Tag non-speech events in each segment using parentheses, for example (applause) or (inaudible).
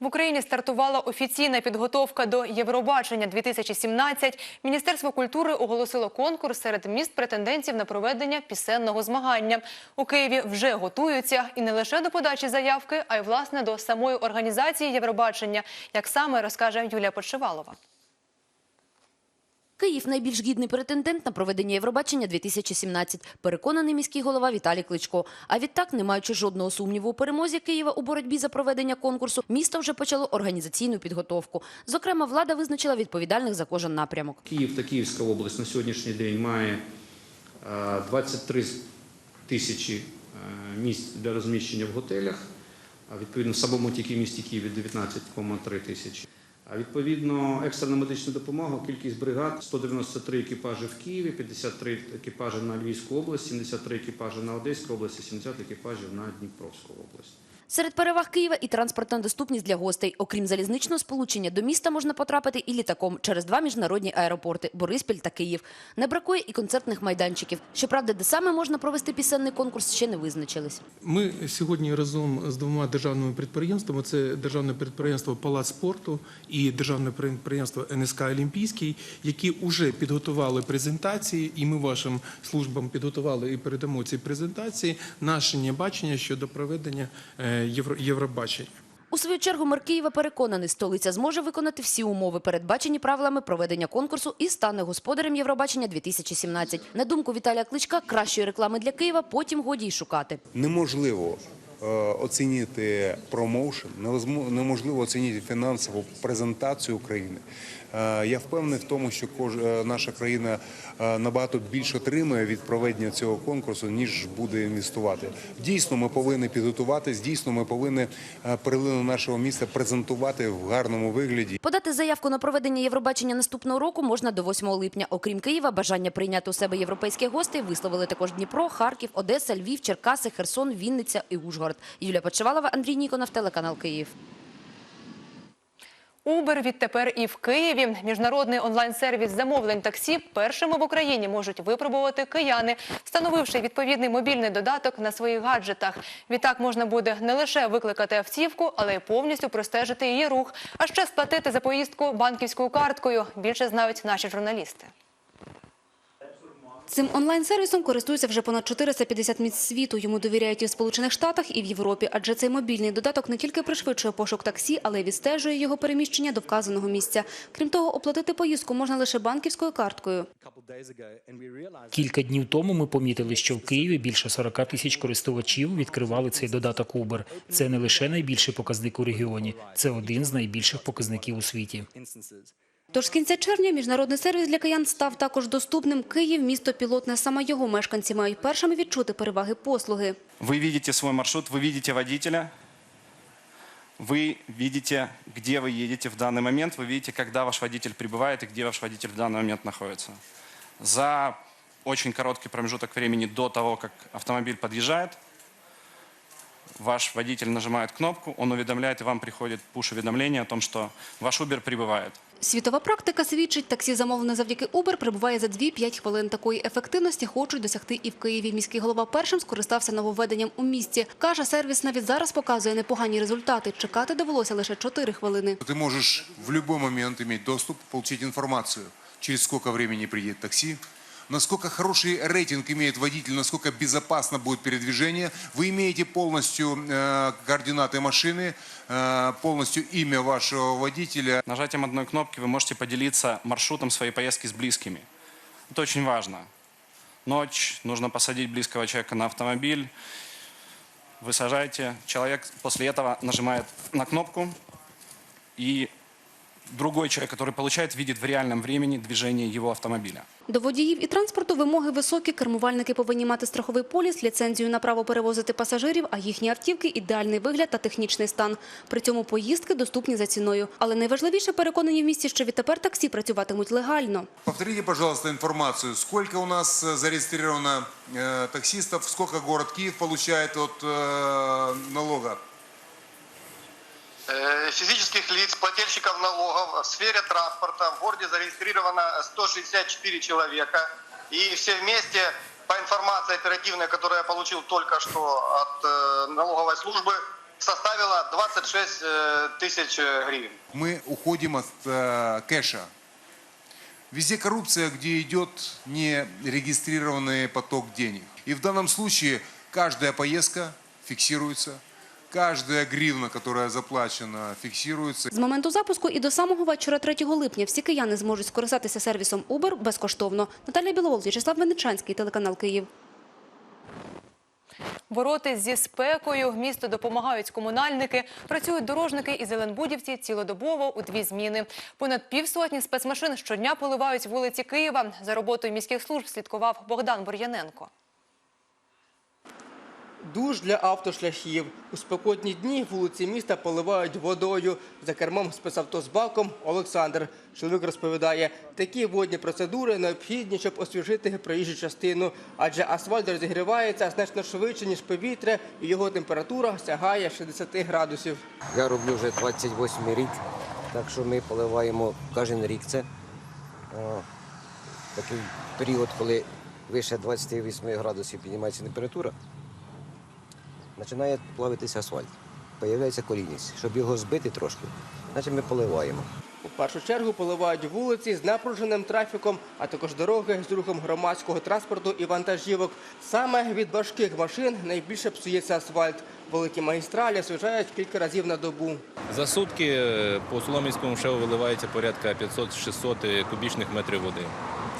В Україні стартувала офіційна підготовка до Євробачення 2017. Міністерство культури оголосило конкурс серед міст претендентів на проведення пісенного змагання. У Києві вже готуються і не лише до подачі заявки, а й власне до самої організації Євробачення. Як саме розкаже Юлія Подшивалова. Київ найбільш гідний претендент на проведення Євробачення 2017, переконаний міський голова Віталій Кличко. А відтак, не маючи жодного сумніву у перемозі Києва у боротьбі за проведення конкурсу, місто вже почало організаційну підготовку. Зокрема, влада визначила відповідальних за кожен напрямок. Київ та Київська область на сьогоднішній день має е, 23 тисячі е, місць для розміщення в готелях. А відповідно, в самому тільки місті Києві 19,3 тисячі. А відповідно, екстрена медична допомога, кількість бригад 193 екіпажі в Києві, 53 екіпажі на Львівську область, 73 екіпажі на Одеську область і 70 екіпажів на Дніпровську область. Серед переваг Києва і транспортна доступність для гостей. Окрім залізничного сполучення, до міста можна потрапити і літаком через два міжнародні аеропорти – Бориспіль та Київ. Не бракує і концертних майданчиків. Щоправда, де саме можна провести пісенний конкурс, ще не визначились. Ми сьогодні разом з двома державними підприємствами: це державне підприємство Палац спорту і державне підприємство НСК Олімпійський, які вже підготували презентації, і ми вашим службам підготували і передамо ці презентації. Наше бачення щодо проведення е, Євробачення. У свою чергу мер Києва переконаний, столиця зможе виконати всі умови, передбачені правилами проведення конкурсу і стане господарем Євробачення 2017. На думку Віталія Кличка, кращої реклами для Києва потім годі й шукати. неможливо е, оцінити промоушен, неможливо оцінити фінансову презентацію України. Е, Я впевнений в тому, що е, наша країна е, набагато більше отримує від проведення цього конкурсу, ніж буде інвестувати. Дійсно, ми повинні підготуватись. Дійсно, ми повинні перлину нашого міста презентувати в гарному вигляді. Подати заявку на проведення Євробачення наступного року можна до 8 липня. Окрім Києва, бажання прийняти у себе європейських гостей висловили також Дніпро, Харків, Одеса, Львів, Черкаси, Херсон, Вінниця і Ужгород. Юлія Почевалова, Андрій Ніконов, телеканал Київ. Uber відтепер і в Києві. Міжнародний онлайн-сервіс замовлень таксі першими в Україні можуть випробувати кияни, встановивши відповідний мобільний додаток на своїх гаджетах. Відтак можна буде не лише викликати автівку, але й повністю простежити її рух, а ще сплатити за поїздку банківською карткою. Більше знають наші журналісти. Цим онлайн-сервісом користуються вже понад 450 місць світу. Йому довіряють і в Сполучених Штатах, і в Європі. Адже цей мобільний додаток не тільки пришвидшує пошук таксі, але й відстежує його переміщення до вказаного місця. Крім того, оплатити поїздку можна лише банківською карткою. Кілька днів тому ми помітили, що в Києві більше 40 тисяч користувачів відкривали цей додаток Uber. Це не лише найбільший показник у регіоні, це один з найбільших показників у світі. Тож з кінця червня міжнародний сервіс для киян став також доступним. Київ – місто пілотне. Саме його мешканці мають першими відчути переваги послуги. Вы видите свой маршрут, вы видите водителя, вы видите, где вы едете в данный момент, вы видите, когда ваш водитель прибывает и где ваш водитель в данный момент находится. За очень короткий промежуток времени до того, как автомобиль подъезжает, ваш водитель нажимает кнопку, он уведомляет, и вам приходит пуш-уведомление о том, что ваш Uber прибывает. Світова практика свідчить, таксі замовлене завдяки Uber прибуває за 2-5 хвилин. Такої ефективності хочуть досягти і в Києві. Міський голова першим скористався нововведенням у місті. Каже, сервіс навіть зараз показує непогані результати. Чекати довелося лише 4 хвилини. Ты можешь в любой момент иметь доступ, получить информацию, через сколько времени приедет такси, насколько хороший рейтинг имеет водитель, насколько безопасно будет передвижение. Вы имеете полностью э, координаты машины, э, полностью имя вашего водителя. Нажатием одной кнопки вы можете поделиться маршрутом своей поездки с близкими. Это очень важно. Ночь, нужно посадить близкого человека на автомобиль. Вы сажаете, человек после этого нажимает на кнопку, и другой человек, который получает, видит в реальном времени движение его автомобиля. До водіїв і транспорту вимоги високі. Кермувальники повинні мати страховий поліс, ліцензію на право перевозити пасажирів, а їхні автівки – ідеальний вигляд та технічний стан. При цьому поїздки доступні за ціною. Але найважливіше переконані в місті, що відтепер таксі працюватимуть легально. Повторите, пожалуйста, информацию. Сколько у нас э, зарегистрировано э, таксистов, сколько город Киев получает от э, налога? Э, физических лиц, плательщиков налогов в сфере транспорта в городе зарегистрировано 164 человека. И все вместе, по информации оперативной, которую я получил только что от э, налоговой службы, составила 26 э, тысяч гривен. Мы уходим от э, кэша. Везде коррупция, где идет нерегистрированный поток денег. И в данном случае каждая поездка фиксируется, каждая гривна, которая заплачена, фиксируется. З моменту запуску і до самого вечора 3 липня всі кияни зможуть скористатися сервісом Uber безкоштовно. Наталя Біловол, В'ячеслав Венечанський, телеканал Київ. Боротись зі спекою місту допомагають комунальники. Працюють дорожники і зеленбудівці цілодобово у дві зміни. Понад півсотні спецмашин щодня поливають вулиці Києва. За роботою міських служб слідкував Богдан Бур'яненко. Душ для автошляхів. У спекотні дні вулиці міста поливають водою. За кермом спецавто з баком Олександр. Чоловік розповідає, такі водні процедури необхідні, щоб освіжити проїжджу частину, адже асфальт розігрівається значно швидше, ніж повітря, і його температура сягає 60 градусів. Я роблю вже 28 рік, так що ми поливаємо кожен рік це. О, такий період, коли вище 28 градусів піднімається температура, починає плавитися асфальт. Появляється колійність. Щоб його збити трошки, значить ми поливаємо. У першу чергу поливають вулиці з напруженим трафіком, а також дороги з рухом громадського транспорту і вантажівок. Саме від важких машин найбільше псується асфальт. Великі магістралі освіжають кілька разів на добу. За сутки е, по Солом'янському шеву виливається порядка 500-600 кубічних метрів води.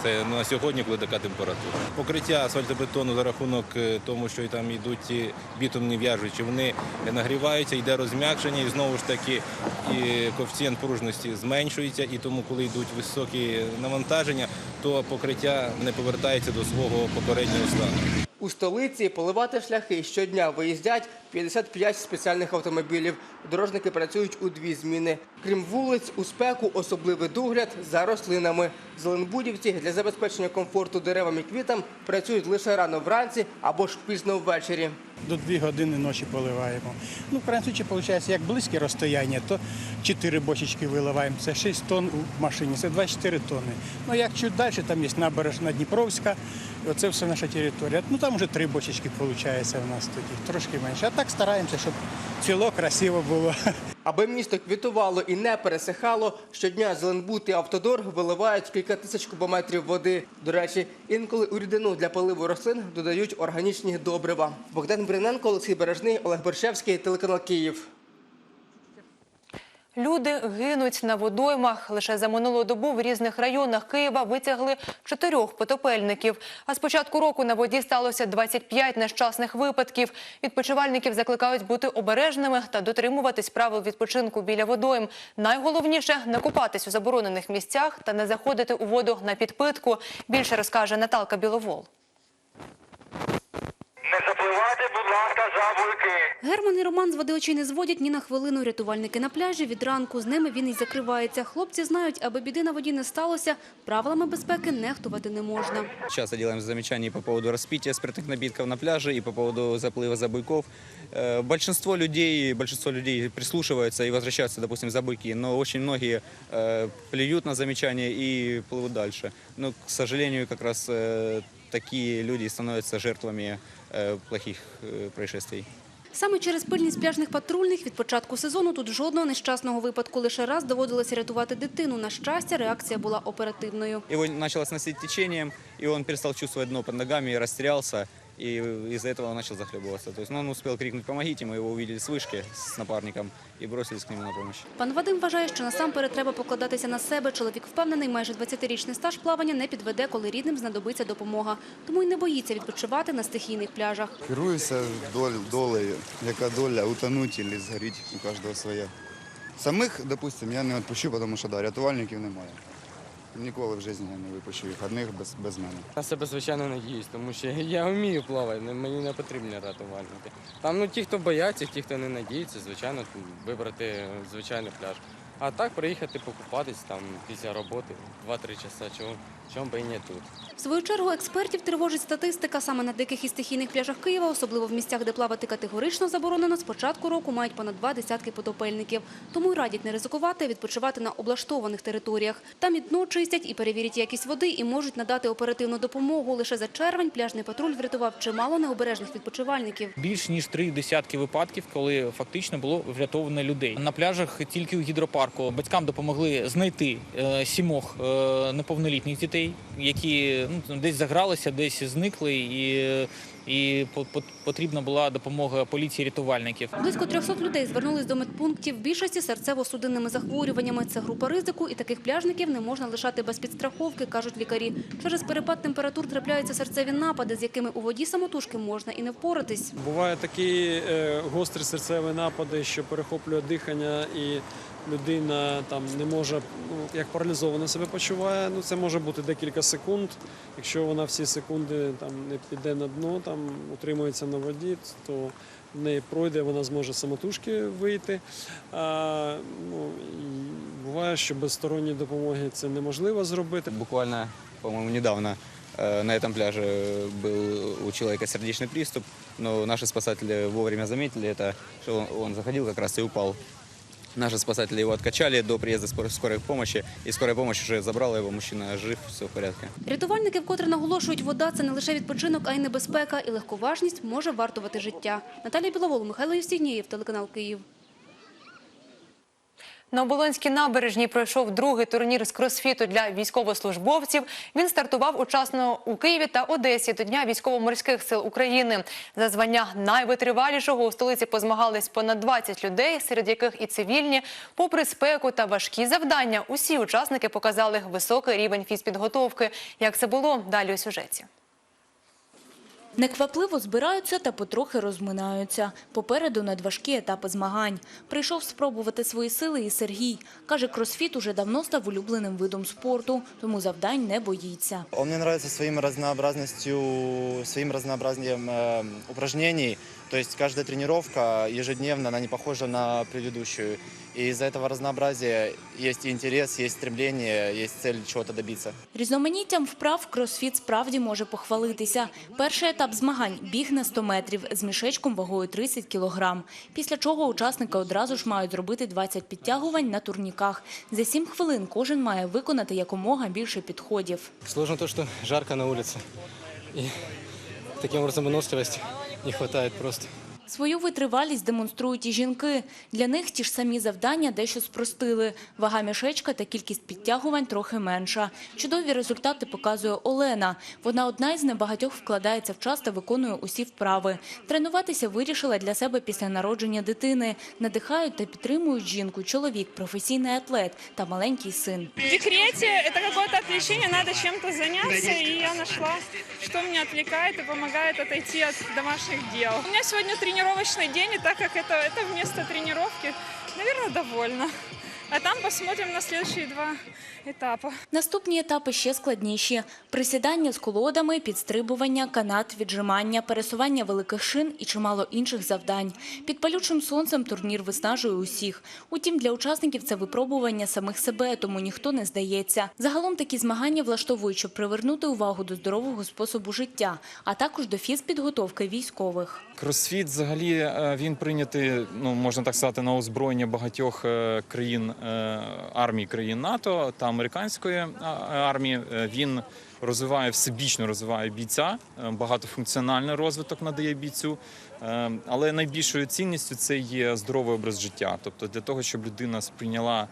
Це на сьогодні, коли така температура. Покриття асфальтобетону за рахунок е, тому, що там йдуть бітумні в'яжучі, вони нагріваються, йде розм'якшення, і знову ж таки і коефіцієнт пружності зменшується. І тому, коли йдуть високі навантаження, то покриття не повертається до свого попереднього стану. У столиці поливати шляхи щодня виїздять 55 спеціальних автомобілів. Дорожники працюють у дві зміни. Крім вулиць, у спеку особливий догляд за рослинами. Зеленбудівці для забезпечення комфорту деревам і квітам працюють лише рано вранці або ж пізно ввечері. До 2 години ночі поливаємо. Ну, в случае, виходить, як близьке розстояння, то 4 бочечки виливаємо. Це 6 тонн в машині, це 24 тонни. Ну, як чуть далі, там є набережна Дніпровська, оце все наша територія. Ну, там вже 3 бочечки виходить у нас тоді, трошки менше. А так стараємося, щоб ціло красиво було. (laughs) Аби місто квітувало і не пересихало, щодня Зеленбуд і Автодор виливають кілька тисяч кубометрів води. До речі, інколи у рідину для поливу рослин додають органічні добрива. Богдан Бриненко, Олексій Бережний, Олег Борщевський, телеканал Київ. Люди гинуть на водоймах. Лише за минулу добу в різних районах Києва витягли чотирьох потопельників. А з початку року на воді сталося 25 нещасних випадків. Відпочивальників закликають бути обережними та дотримуватись правил відпочинку біля водойм. Найголовніше – не купатись у заборонених місцях та не заходити у воду на підпитку. Більше розкаже Наталка Біловол. Не запливайте, будь ласка, за буйки. Герман і Роман з води очей не зводять ні на хвилину. Рятувальники на пляжі від ранку. З ними він і закривається. Хлопці знають, аби біди на воді не сталося, правилами безпеки нехтувати не можна. Часто делаем замечания по поводу распития спиртных напитков на пляже и по поводу заплыва забойков. Э, Большинство людей, большинство людей прислушиваются и возвращаются, допустим, за буйки, но очень многие э, плюют на замечания и плывут дальше. Но, к сожалению, как раз э, такие люди становятся жертвами э, плохих э, происшествий. Саме через пильність пляжних патрульних від початку сезону тут жодного нещасного випадку. Лише раз доводилося рятувати дитину. На щастя, реакція була оперативною. Його начало сносить теченням, і он перестав чувствувати дно під ногами і растерялся И из-за этого он начал захлебываться. То есть ну, он успел крикнуть «помогите», мы его увидели с вышки с напарником и бросились к нему на помощь. Пан Вадим вважає, що насамперед треба покладатися на себе. Чоловік впевнений, майже 20-річний стаж плавання не підведе, коли рідним знадобиться допомога. Тому й не боїться відпочивати на стихійних пляжах. Керуюся доль- долею, яка доля утонуть або згоріти у кожного своя. Самих, допустим, я не відпущу, тому що да, рятувальників немає. Ніколи в житті не випущу їх одних без, без мене. На себе, звичайно, надіюсь, тому що (laughs) я вмію плавати, мені не потрібні рятувальники. Там ну ті, хто бояться, ті, хто не надіється, звичайно, вибрати звичайний пляж. А так приїхати покупатись там після роботи 2-3 часа. Чому, чому би і не тут? В свою чергу експертів тривожить статистика. Саме на диких і стихійних пляжах Києва, особливо в місцях, де плавати категорично заборонено, з початку року мають понад два десятки потопельників. Тому й радять не ризикувати, а відпочивати на облаштованих територіях. Там і дно чистять, і перевірять якість води, і можуть надати оперативну допомогу. Лише за червень пляжний патруль врятував чимало необережних відпочивальників. Більш ніж три десятки випадків, коли фактично було врятовано людей. На пляжах тільки у гідропарку батькам допомогли знайти е, сімох е, неповнолітніх дітей, які ну, десь загралися, десь зникли, і, і по- по- потрібна була допомога поліції рятувальників. Близько 300 людей звернулись до медпунктів. Більшості серцево-судинними захворюваннями. Це група ризику, і таких пляжників не можна лишати без підстраховки, кажуть лікарі. Через перепад температур трапляються серцеві напади, з якими у воді самотужки можна і не впоратись. Бувають такі е, гострі серцеві напади, що перехоплює дихання, і людина там не може, ну, як паралізована себе почуває. Ну це може бути декілька секунд. Якщо вона всі секунди там не піде на дно, там утримується на воді, то в неї пройде, вона зможе самотужки вийти. А, ну, і буває, що без сторонньої допомоги це неможливо зробити. Буквально, по-моему, недавно э, на этом пляже был у человека сердечный приступ, но наши спасатели вовремя заметили это, что он, он заходил как раз и упал. Наши спасатели его откачали до приезда скорой, помощи, и скорая помощь уже забрала его, мужчина жив, все в порядке. Рятувальники вкотре наголошують, вода – це не лише відпочинок, а й небезпека. І легковажність може вартувати життя. Наталія Біловол, Михайло Євстігнєєв, телеканал Київ. На Оболонській набережній пройшов другий турнір з кросфіту для військовослужбовців. Він стартував учасно у Києві та Одесі до Дня військово-морських сил України. За звання найвитривалішого у столиці позмагались понад 20 людей, серед яких і цивільні. Попри спеку та важкі завдання, усі учасники показали високий рівень фізпідготовки. Як це було далі у сюжеті? Неквапливо збираються та потрохи розминаються. Попереду надважкі етапи змагань. Прийшов спробувати свої сили і Сергій. Каже, кросфіт уже давно став улюбленим видом спорту, тому завдань не боїться. Мені подобається своїм своим своїм э, упражнений. То есть каждая тренировка ежедневно, она не похожа на предыдущую. И из-за этого разнообразия есть и интерес, есть стремление, есть цель чего-то добиться. Різноманіттям вправ кросфіт справді може похвалитися. Перший етап змагань – біг на 100 метрів з мішечком вагою 30 кілограм. Після чого учасники одразу ж мають зробити 20 підтягувань на турніках. За 7 хвилин кожен має виконати якомога більше підходів. Сложно то, что жарко на улице. И таким образом выносливости не хватает просто. Свою витривалість демонструють і жінки. Для них ті ж самі завдання дещо спростили. Вага мішечка та кількість підтягувань трохи менша. Чудові результати показує Олена. Вона одна із небагатьох вкладається в час та виконує усі вправи. Тренуватися вирішила для себе після народження дитини. Надихають та підтримують жінку, чоловік, професійний атлет та маленький син. В декрете это какое-то отвлечение, надо чем-то заняться, и я нашла, что меня отвлекает и помогает отойти от домашних дел. У меня сегодня тренировочный день, и так как это, это вместо тренировки, наверное, довольна. А там посмотрим на следующие два этапа. Наступні етапи ще складніші: присідання з колодами, підстрибування, канат, віджимання, пересування великих шин і чимало інших завдань. Під палючим сонцем турнір виснажує усіх. Утім, для учасників це випробування самих себе, тому ніхто не здається. Загалом такі змагання влаштовують, щоб привернути увагу до здорового способу життя, а також до фізпідготовки військових. Кросфіт взагалі е, він прийнятий, ну можна так сказати, на озброєння багатьох е, країн е, армій країн НАТО та американської е, армії. Е, Він розвиває всебічно розвиває бійця, багатофункціональний розвиток надає бійцю. Але найбільшою цінністю це є здоровий образ життя. Тобто для того, щоб людина сприйняла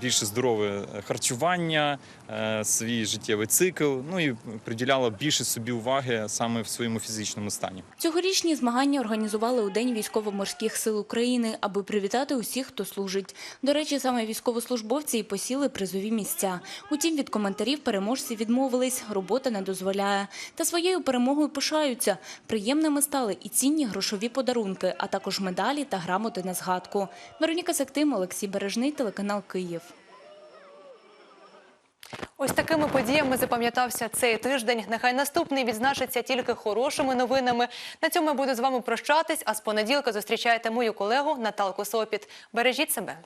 більше здорове харчування, е, свій життєвий цикл, ну і приділяла більше собі уваги саме в своєму фізичному стані. Цьогорічні змагання організували у День військово-морських сил України, аби привітати усіх, хто служить. До речі, саме військовослужбовці і посіли призові місця. Утім, від коментарів переможці відмовились, робота не дозволяє. Та своєю перемогою пишаються. Приємними стали і цінні грошові подарунки, а також медалі та грамоти на згадку. Вероніка Сактим, Олексій Бережний, телеканал Київ. Ось такими подіями запам'ятався цей тиждень. Нехай наступний відзначиться тільки хорошими новинами. На цьому я буду з вами прощатись. А з понеділка зустрічайте мою колегу Наталку Сопіт. Бережіть себе.